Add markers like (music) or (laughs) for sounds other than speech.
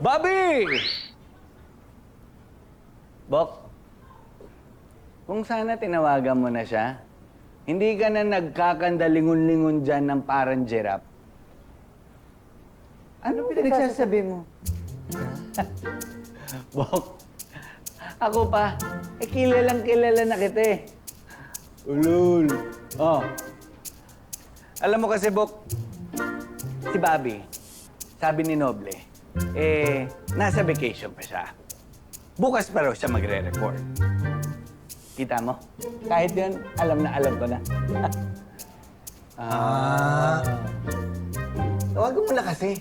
Bobby! Bok, kung sana tinawagan mo na siya, hindi ka na nagkakandalingon-lingon dyan ng parang giraffe. Ano pinagsasabi mo? Bok, ako pa, eh kilalang kilala na kita eh. Ulul. Oh. Alam mo kasi, Bok, si Bobby, sabi ni Noble, eh, nasa vacation pa siya. Bukas pa raw siya magre-report. Kita mo? Kahit yun, alam na alam ko na. (laughs) ah. Tawagan mo na kasi.